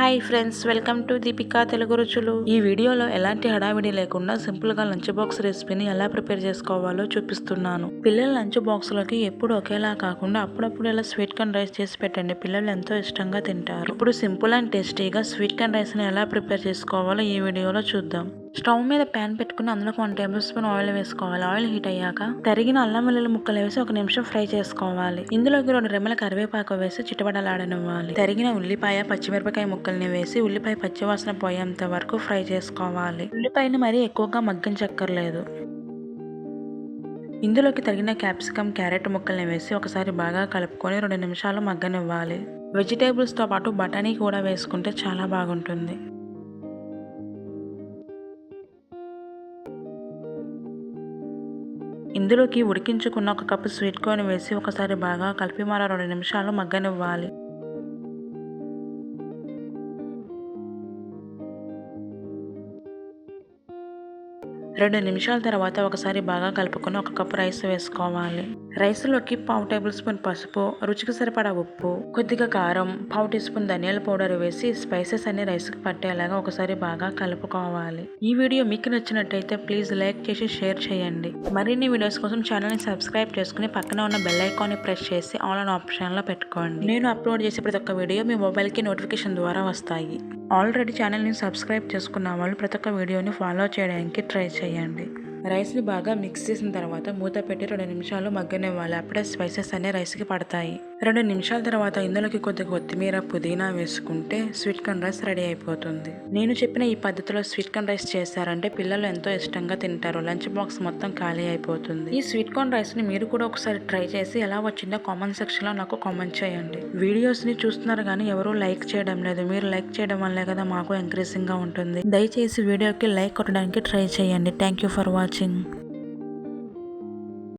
Hi friends welcome to Deepika Telugu రుచులు. ఈ వీడియోలో ఎలాంటి హడావిడి లేకుండా సింపుల్గా లంచ్ బాక్స్ రెసిపీని ఎలా ప్రిపేర్ చేసుకోవాలో చూపిస్తున్నాను. పిల్లల లంచ్ బాక్స్లోకి ఎప్పుడు ఒకేలా కాకుండా అప్పుడప్పుడు ఇలా స్వీట్ కార్న్ రైస్ చేసి పెట్టండి. పిల్లలు ఎంతో ఇష్టంగా తింటారు. ఇప్పుడు సింపుల్ అండ్ టేస్టీగా స్వీట్ కార్న్ రైస్ని ఎలా ప్రిపేర్ చేసుకోవాలో ఈ వీడియోలో చూద్దాం. స్టవ్ మీద ప్యాన్ పెట్టుకుని అందులో వన్ టేబుల్ స్పూన్ ఆయిల్ వేసుకోవాలి. ఆయిల్ హీట్ అయ్యాక తరిగిన అల్లం వెల్లుల్లి ముక్కలు వేసి ఒక నిమిషం ఫ్రై చేసుకోవాలి. ఇందులోకి రెండు రెమ్మల కరివేపాకు వేసి చిటబడలాడనివ్వాలి తరిగిన ఉల్లిపాయ పచ్చిమిరపకాయ ముక్కల్ని వేసి ఉల్లిపాయ పచ్చివాసన పోయేంత వరకు ఫ్రై చేసుకోవాలి. ఉల్లిపాయని మరీ ఎక్కువగా మగ్గించక్కర్లేదు ఇందులోకి తగిన క్యాప్సికమ్ క్యారెట్ ముక్కల్ని వేసి ఒకసారి బాగా కలుపుకొని రెండు నిమిషాలు మగ్గనివ్వాలి. వెజిటేబుల్స్తో పాటు బఠానీ కూడా వేసుకుంటే చాలా బాగుంటుంది. ఇందులోకి ఉడికించుకున్న ఒక కప్పు స్వీట్ కార్న్ వేసి ఒకసారి బాగా కలిపి మరో రెండు నిమిషాలు మగ్గనివ్వాలి. రెండు నిమిషాల తర్వాత ఒకసారి బాగా కలుపుకొని ఒక కప్పు రైస్ వేసుకోవాలి. రైస్లోకి పావు టేబుల్ స్పూన్ పసుపు రుచికి సరిపడా ఉప్పు కొద్దిగా కారం పావు టీ స్పూన్ ధనియాల పౌడర్ వేసి స్పైసెస్ అన్ని రైస్కి పట్టేలాగా ఒకసారి బాగా కలుపుకోవాలి. ఈ వీడియో మీకు నచ్చినట్టయితే ప్లీజ్ లైక్ చేసి షేర్ చేయండి. మరిన్ని వీడియోస్ కోసం ఛానల్ని సబ్స్క్రైబ్ చేసుకుని పక్కన ఉన్న బెల్ ఐకాన్ని ప్రెస్ చేసి ఆన్లైన్ ఆప్షన్లో పెట్టుకోండి. నేను అప్లోడ్ చేసే ప్రతి ఒక్క వీడియో మీ మొబైల్కి నోటిఫికేషన్ ద్వారా వస్తాయి. ఆల్రెడీ ఛానల్ని సబ్స్క్రైబ్ చేసుకున్న వాళ్ళు ప్రతి ఒక్క వీడియోని ఫాలో చేయడానికి ట్రై చేయండి. రైస్ని బాగా మిక్స్ చేసిన తర్వాత మూత పెట్టి రెండు నిమిషాలు మగ్గనివ్వాలి. అప్పుడే స్పైసెస్ అనే రైస్కి పడతాయి. రెండు నిమిషాల తర్వాత ఇందులోకి కొద్దిగా కొత్తిమీర పుదీనా వేసుకుంటే స్వీట్ కార్న్ రైస్ రెడీ అయిపోతుంది. నేను చెప్పిన ఈ పద్ధతిలో స్వీట్ కార్న్ రైస్ చేశారంటే పిల్లలు ఎంతో ఇష్టంగా తింటారు. లంచ్ బాక్స్ మొత్తం ఖాళీ అయిపోతుంది. ఈ స్వీట్ కార్న్ రైస్ని మీరు కూడా ఒకసారి ట్రై చేసి ఎలా వచ్చిందో కామెంట్ సెక్షన్లో నాకు కామెంట్ చేయండి. వీడియోస్ని చూస్తున్నారు కానీ ఎవరూ లైక్ చేయడం లేదు. మీరు లైక్ చేయడం వల్లే కదా మాకు ఎంకరేజింగ్గా ఉంటుంది. దయచేసి వీడియోకి లైక్ కొట్టడానికి ట్రై చేయండి. Thank you for watching.